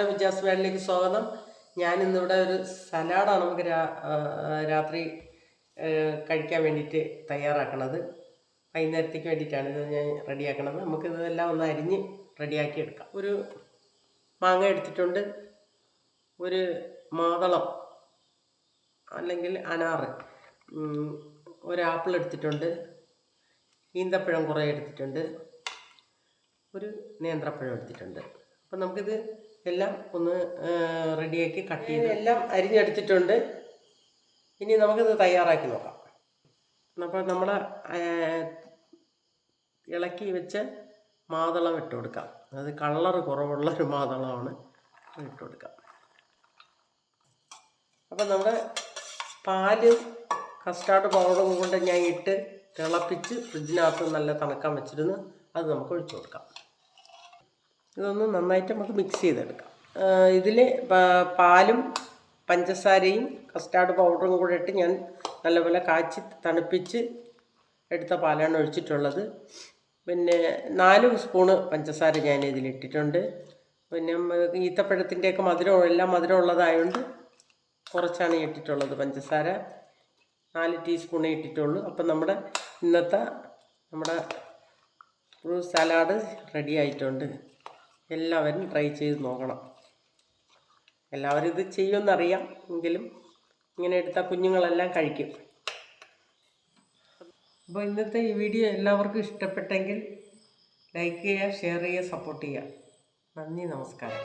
ഷാജാസ് വേണിലേക്ക് സ്വാഗതം. ഞാൻ ഇന്നിവിടെ ഒരു സലാഡാണ് നമുക്ക് രാത്രി കഴിക്കാൻ വേണ്ടിയിട്ട് തയ്യാറാക്കണത്. വൈകുന്നേരത്തേക്ക് വേണ്ടിയിട്ടാണ് ഇത് ഞാൻ റെഡിയാക്കണത്. നമുക്ക് ഇതെല്ലാം ഒന്ന് അരിഞ്ഞ് റെഡിയാക്കി എടുക്കാം ഒരു മാങ്ങ എടുത്തിട്ടുണ്ട്. ഒരു മാതളം അല്ലെങ്കിൽ അനാറ്. ഒരു ആപ്പിൾ എടുത്തിട്ടുണ്ട്. ഈന്തപ്പഴം കുറേ എടുത്തിട്ടുണ്ട്. ഒരു നേന്ത്രപ്പഴം എടുത്തിട്ടുണ്ട്. അപ്പം നമുക്കിത് എല്ലാം ഒന്ന് റെഡിയാക്കി കട്ട് ചെയ്ത്. എല്ലാം അരിഞ്ഞെടുത്തിട്ടുണ്ട് ഇനി നമുക്കിത് തയ്യാറാക്കി നോക്കാം. അപ്പോൾ നമ്മൾ ഇളക്കി വെച്ച് മാതളം ഇട്ട് കൊടുക്കാം. അത് കളറ് കുറവുള്ള ഒരു മാതളമാണ് ഇട്ട് കൊടുക്കാം. അപ്പം നമ്മുടെ പാൽ കസ്റ്റാർഡ് പൗഡറും കൊണ്ട് ഞാൻ ഇട്ട് തിളപ്പിച്ച് ഫ്രിഡ്ജിനകത്ത് നല്ല തണുക്കാൻ വെച്ചിരുന്നു അത് നമുക്ക് ഒഴിച്ചു കൊടുക്കാം. ഇതൊന്ന് നന്നായിട്ട് നമുക്ക് മിക്സ് ചെയ്തെടുക്കാം. ഇതിൽ പാലും പഞ്ചസാരയും കസ്റ്റാർഡ് പൗഡറും കൂടെ ഇട്ട് ഞാൻ നല്ലപോലെ കാച്ചി തണുപ്പിച്ച് എടുത്ത പാലാണ് ഒഴിച്ചിട്ടുള്ളത്. പിന്നെ നാല് സ്പൂണ് പഞ്ചസാര ഞാൻ ഇതിലിട്ടിട്ടുണ്ട്. പിന്നെ ഈത്തപ്പഴത്തിന്റെയൊക്കെ മധുരം എല്ലാം മധുരം ഉള്ളതായതുകൊണ്ട് കുറച്ചാണ് ഇട്ടിട്ടുള്ളത് പഞ്ചസാര. നാല് ടീസ്പൂണേ ഇട്ടിട്ടുള്ളൂ. അപ്പം നമ്മുടെ ഇന്നത്തെ നമ്മുടെ ഫ്രൂട്ട് സലാഡ് റെഡി ആയിട്ടുണ്ട്. എല്ലാവരും ട്രൈ ചെയ്ത് നോക്കണം. എല്ലാവരും ഇത് ചെയ്യുമെന്നറിയാം. എങ്കിലും ഇങ്ങനെ എടുത്താൽ കുഞ്ഞുങ്ങളെല്ലാം കഴിക്കും. അപ്പോൾ ഇന്നത്തെ ഈ വീഡിയോ എല്ലാവർക്കും ഇഷ്ടപ്പെട്ടെങ്കിൽ ലൈക്ക് ചെയ്യുക ഷെയർ ചെയ്യുക സപ്പോർട്ട് ചെയ്യുക. നന്ദി നമസ്കാരം.